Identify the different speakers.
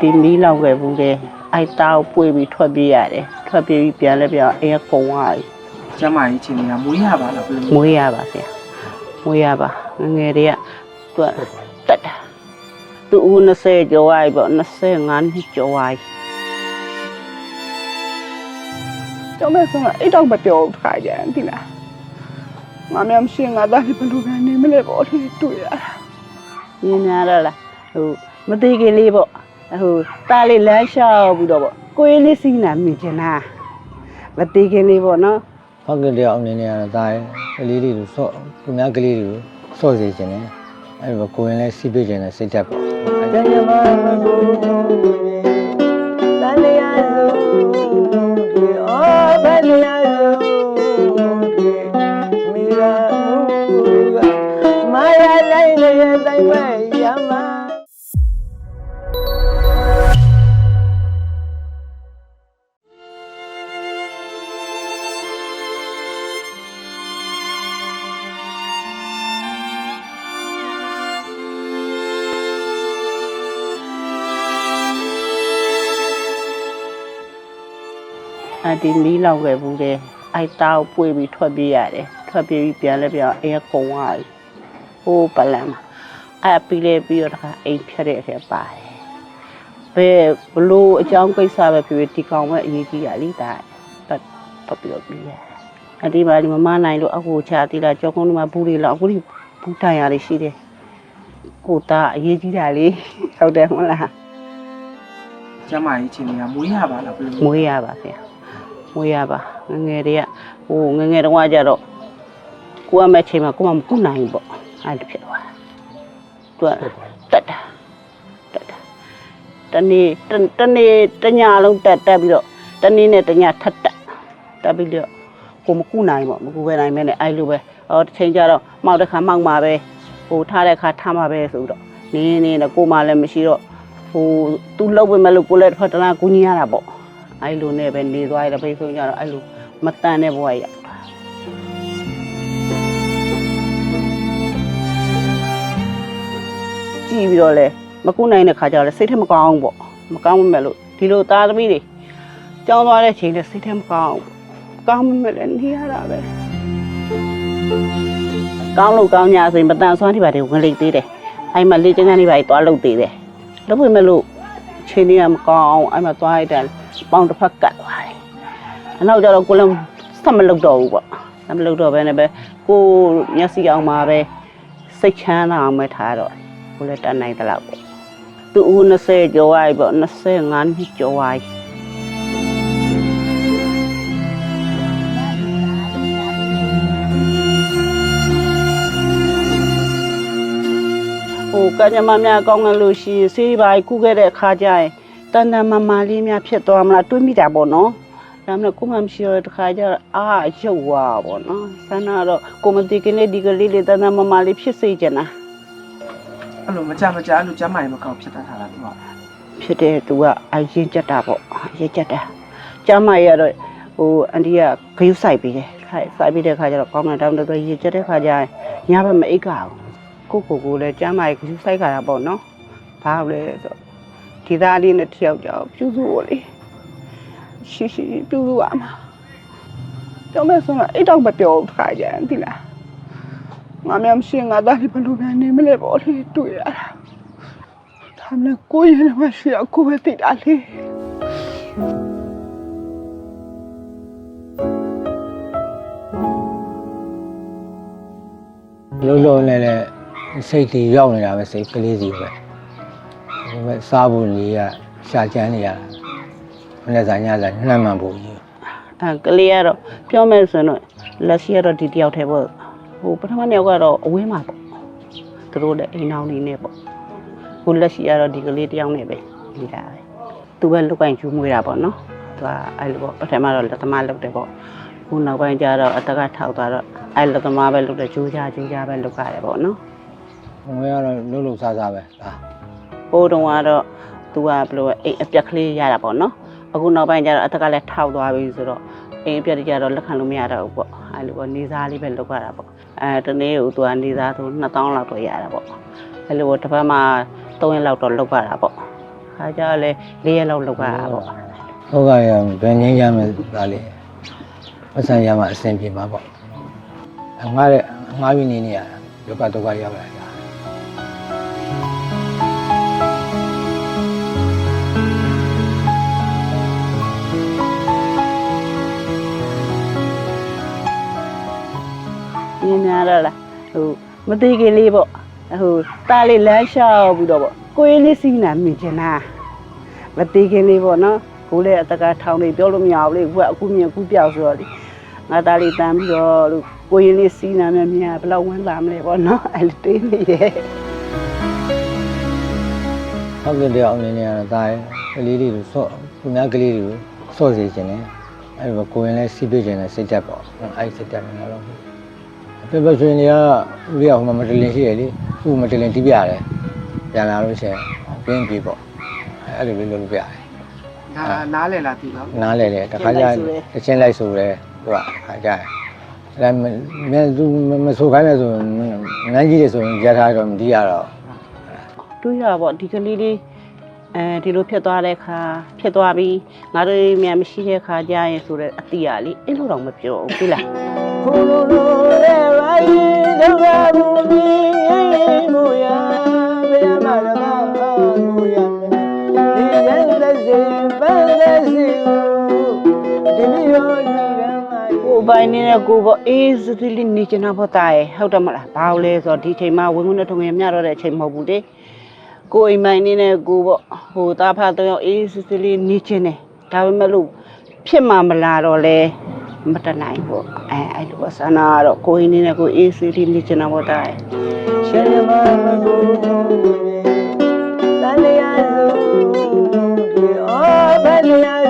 Speaker 1: ဒီမီးလောင်ခဲ့ဘူးတဲ့အိုက်တာကိုပွေပြီးထွက်ပြေးရတယ်ထွက်ပြေးပြီးပြန်လဲပြန်အေးကုံသွားပြီ
Speaker 2: ကျမ်းမာရေးချင်းတွေကမွေးရပါလားဘယ်လို
Speaker 1: မွေးရပါဗျာမွေးရပါငယ်ငယ်တွေကသူကတက်တာသူဦး20ကျော်သွားပြီပေါ့25နှစ်ကျော်သွားပြီ
Speaker 3: ကျောင်းမဲ့ဆုံးကအိတ်တော့မပြောဘူးခါကြရင်ဒီလားငါများမရှိရင်ငါသားဒီဘယ်လိုပဲနေမလဲပေါ့ဒီတွေ့ရတာ
Speaker 1: ညင်များတော့လားဟိုမသေးခင်လေးပေါ့ ဟိုတားလေးလမ်းလျှောက်ပြီးတော့ပေါ့ကိုယ်လေးစီးနာမြင်ချင်တာမသေးခင်လေးပေါ့နော်
Speaker 4: ဖောက်ကလေးအောင်နေနေရတော့ဒါရယ်ကလေးလေးကိုစော့သူများကလေးတွေကိုစော့စေခြင်းနဲ့အဲ့တော့ကိုရင်လည်းစီးပေးခြင်းနဲ့စိတ်ဓာတ်ပေါ့ကျန်ရမမကိုစနေရစို့ဒီအော်
Speaker 1: အဒီမီးလောင်ခဲ့ဘူးတဲ့အိုက်တာကိုပွေပြီးထွက်ပြေးရတယ်ထွက်ပြေးပြီးပြန်လဲပြန်အေးကုံသွားပြီဟိုးပလန်မှာအဲ့ပြီးလဲပြီးတော့တခါအိမ်ဖြတ်တဲ့အထက်ပါတယ်ဘယ်ဘလို့အကြောင်းကိစ္စပဲဖြစ်ဖြစ်ဒီကောင်ပဲအရေးကြီးရလိဒါပတ်ပတ်ပြီးတော့ပြီးရအဒီပါဒီမမနိုင်လို့အခုချာတိလာကြောကုန်းဒီမှာဘူးတွေလောက်အခုဒီဘူးတိုင်ရလေးရှိတယ်ကိုသားအရေးကြီးတာလေဟုတ်တယ်မဟုတ်လား
Speaker 2: ကျမ်းမာရေးချင်းတွေကမွေးရပါလားဘယ်လို
Speaker 1: မွေးရပါဗျာ မွေးရပါငယ်ငယ်တွေကဟိုငယ်ငယ်တုန်းကကြတော့ကိုကမဲ့ချိန်မှာကိုမမကုနိုင်ဘူးပေါ့အဲ့ဒါဖြစ်သွားတာသူကတက်တာတက်တာတနေ့တတနေ့တညလုံးတက်တက်ပြီးတော့တနေ့နဲ့တညထပ်တက်တက်ပြီးတော့ကိုမကုနိုင်ပေါ့မကုပဲနိုင်မဲနဲ့အဲ့လိုပဲဟောတစ်ချိန်ကျတော့မှောက်တဲ့ခါမှောက်မှာပဲဟိုထားတဲ့ခါထားမှာပဲဆိုတော့နင်းနေတော့ကိုမလည်းမရှိတော့ဟိုသူလှုပ်ပဲမလို့ကိုလည်းတစ်ဖက်တလားကိုကြီးရတာပေါ့ အဲ့လိုနဲ့ပဲနေသွားရတဲ့ပိတ်ဆုံးကြတော့အဲ့လိုမတန်တဲ့ဘဝရောက်တာကြည့်ပြီးတော့လဲမကုနိုင်တဲ့ခါကျတော့လဲစိတ်ထဲမကောင်းဘူးပေါ့မကောင်းမှမဲ့လို့ဒီလိုသားသမီးတွေကြောင်းသွားတဲ့ချိန်လဲစိတ်ထဲမကောင်းဘူးကောင်းမှမဲ့လဲနေရတာပဲကောင်းလို့ကောင်းညာဆိုရင်မတန်ဆွမ်းတိပါတယ်ဝင်လိတ်သေးတယ်အဲ့မှာလေ့ကျင့်ခန်းတွေပါသွားလုပ်သေးတယ်လုပ်ပေမဲ့လို့ချိန်တွေကမကောင်းအောင်အဲ့မှာသွားရတဲ့ ပေါင်တစ်ဖက်ကတ်သွားတယ်။အနောက်ကျတော့ကိုလည်းဆက်မလုပ်တော့ဘူးပေါ့။ဆက်မလုပ်တော့ဘဲနဲ့ပဲကိုမျက်စိအောင်မှာပဲစိတ်ချမ်းသာအောင်ပဲထားတော့ကိုလည်းတတ်နိုင်သလောက်ပေါ့။သူဦး20ကျော်သွားပြီပေါ့25နှစ်ကျော်သွားပြီဟိုကညမများကောင်းတယ်လို့ရှိရင်ဆေးပါကုခဲ့တဲ့အခါကျရင် တန်တန်မာမာလေးများဖြစ်သွားမလားတွေးမိတာပေါ့နော်ဒါမှမဟုတ်ကိုမမရှိတော့တခါကျတော့အာရုပ်ဝါပေါ့နော်ဆန္ဒတော့ကိုမတိကလေးဒီကလေးလေးတန်တန်မာမာလေးဖြစ်စေချင်တာ
Speaker 2: အဲ့လိုမကြမကြအဲ့လိုကျမ်းမာရေးမကောင်းဖြစ်တတ်တာလားသူက
Speaker 1: ဖြစ်တဲ့သူကအရင်ကြက်တာပေါ့အရင်ကြက်တာကျမ်းမရတော့ဟိုအန်တီကဂယုစိုက်ပြီးတယ်ခိုင်စိုက်ပြီးတဲ့ခါကျတော့ကောင်းတယ်တောင်းတော့ရင်ကြက်တဲ့ခါကျရင်ညဘက်မအိတ်ကဘူးကိုကိုကိုလည်းကျမ်းမရဂယုစိုက်ခါတာပေါ့နော်ဘာလို့လဲဆို ဒီသားလေးနဲ့တယောက်ကြောက်ပြုစုဖို့လေရှိရှိပြုစုရမှာ
Speaker 3: ကျောင်းမဲ့ဆုံးကအိတ်တော့မပြောဘူးခါကြရင်ဒီလားငါများမရှိရင်ငါသားဒီဘယ်လိုပဲနေမလဲပေါ့ဒီတွေ့ရတာဒါမှမဟုတ်ကိုယ်ရင်မရှိတော့ကိုယ်ပဲသိတာလေ
Speaker 4: လုံးလုံးနဲ့လည်းစိတ်တွေရောက်နေတာပဲစိတ်ကလေးစီပဲ ဒီမဲ့စားဖို့နေရရှာကြမ်းနေရမနေ့ကညကနှမ်းမှန်ဖို့ကြီး
Speaker 1: အဲကလေးကတော့ပြောမယ်ဆိုရင်တော့လက်ရှိကတော့ဒီတယောက်တည်းပေါ့ဟိုပထမနှစ်ယောက်ကတော့အဝင်းမှာပေါ့သူတို့လည်းအိမ်အောင်နေနေပေါ့ဟိုလက်ရှိကတော့ဒီကလေးတယောက်နဲ့ပဲနေတာပဲသူပဲလုတ်ကင်ကျူးမွေးတာပေါ့နော်သူကအဲ့လိုပေါ့ပထမတော့လက်သမားလုတ်တယ်ပေါ့ခုနောက်ပိုင်းကျတော့အတက်ကထောက်သွားတော့အဲ့လက်သမားပဲလုတ်တယ်ကျိုးကြကျိုးကြပဲလုတ်ရတယ်ပေါ့နော်
Speaker 4: ငွေကတော့လှုပ်လှုပ်စားစားပဲဒါ
Speaker 1: ဟိုတုန်းကတော့သူကဘယ်လိုလဲအိမ်အပြက်ကလေးရတာပေါ့နော်အခုနောက်ပိုင်းကျတော့အသက်ကလည်းထောက်သွားပြီဆိုတော့အိမ်အပြက်တွေကျတော့လက်ခံလို့မရတော့ဘူးပေါ့အဲ့လိုပေါ့နေစားလေးပဲလုပ်ရတာပေါ့အဲတနေ့ကိုသူကနေစားဆို2000လောက်တော့ရတာပေါ့အဲ့လိုပေါ့တစ်ပတ်မှာ3ရက်လောက်တော့လုပ်ရတာပေါ့ခါခါကျတော့လေ၄ရက်လောက်လောက်ရတာပေါ့
Speaker 4: ဟုတ်ကဲ့ဘယ်ငင်းရမယ်ဒါလေးပတ်စံရမှာအဆင်ပြေမှာပေါ့အငားတဲ့ငားပြီးနေနေရတာယောဂတော့ကရောက်လာတာ
Speaker 1: မသေးခင်လေးပေါ့ဟိုตาလေးလမ်းလျှောက်ပြီးတော့ပေါ့ကိုရင်းလေးစီးနာမြင်ချင်တာမသေးခင်လေးပေါ့နော်ကိုလည်းအတကထောင်နေပြောလို့မရဘူးလေအခုကအခုမြင်အခုပြောက်ဆိုတော့လေငါตาလေးတန်းပြီးတော့လို့ကိုရင်းလေးစီးနာမြင်မြင်ဘယ်လောက်ဝမ်းသာမလဲပေါ့နော်အဲ့လိုတွေးနေတယ်
Speaker 4: ဟုတ်ကဲ့တရားအနေနဲ့ကတော့ဒါကလေးလေးကိုဆော့သူများကလေးတွေကိုဆော့စေခြင်းနဲ့အဲ့ဒီကိုရင်လည်းစီးပေးခြင်းနဲ့စိတ်တက်ပေါ့အဲ့ဒီစိတ်တက်နေတော့ ပြပဆွေနေကဦးလေးကဟိုမှာမတလင်ရှိရလေသူ့မတလင်တီးပြရတယ်ပြန်လာလို့ရှိရင်ပြင်းပြီပေါ့အဲ့လိုလေးလုပ်လို့ပြရတယ်
Speaker 2: နားနားလေလားဒီနော်
Speaker 4: နားလေလေတခါကျတချင်းလိုက်ဆိုလဲသူကခါကြတယ်အဲ့မင်းသူမဆိုခိုင်းလဲဆိုရင်ငန်းကြီးတယ်ဆိုရင်ကြားထားတော့မတီးရတော့
Speaker 1: တွေးရပေါ့ဒီကလေးလေးအဲဒီလိုဖြစ်သွားတဲ့ခါဖြစ်သွားပြီးငါတို့မြန်မရှိတဲ့ခါကြာရင်ဆိုတော့အတီးရလေးအဲ့လိုတော့မပြောဘူးပြီလား
Speaker 4: ဖူလူလူရဲ့ရိုင်း ဒုက္ခဘူမီမူယာဘေးမှာရမမူယာဒီရဲ့လက်စီပန်းလက်စီဒီမီယောဒီရမိုင်
Speaker 1: ကိုယ်ပိုင်နေတဲ့ကိုယ်ပေါ့အေးစသလေးနေချင်တာပေါ့တာရဲ့ဟုတ်တယ်မလားဘာလို့လဲဆိုတော့ဒီချိန်မှာဝင်ဝင်နဲ့ထုံငယ်မြတော့တဲ့အချိန်မဟုတ်ဘူးလေကိုယ်အိမ်ပိုင်နေတဲ့ကိုယ်ပေါ့ဟိုတာဖာတော့အေးစသလေးနေချင်တယ်ဒါပေမဲ့လို့ဖြစ်မှမလာတော့လဲ မတနိုင်ဘူးအဲအဲ့လိုပေါ့ဆန္ဒကတော့ကိုယ်အိမ်နေတဲ့ကိုယ်အေးစသလေးနေချင်တာပေါ့တာရဲ့
Speaker 4: ရှင်မမကူသန်လျာစုဒီအော်ဗန်လျာ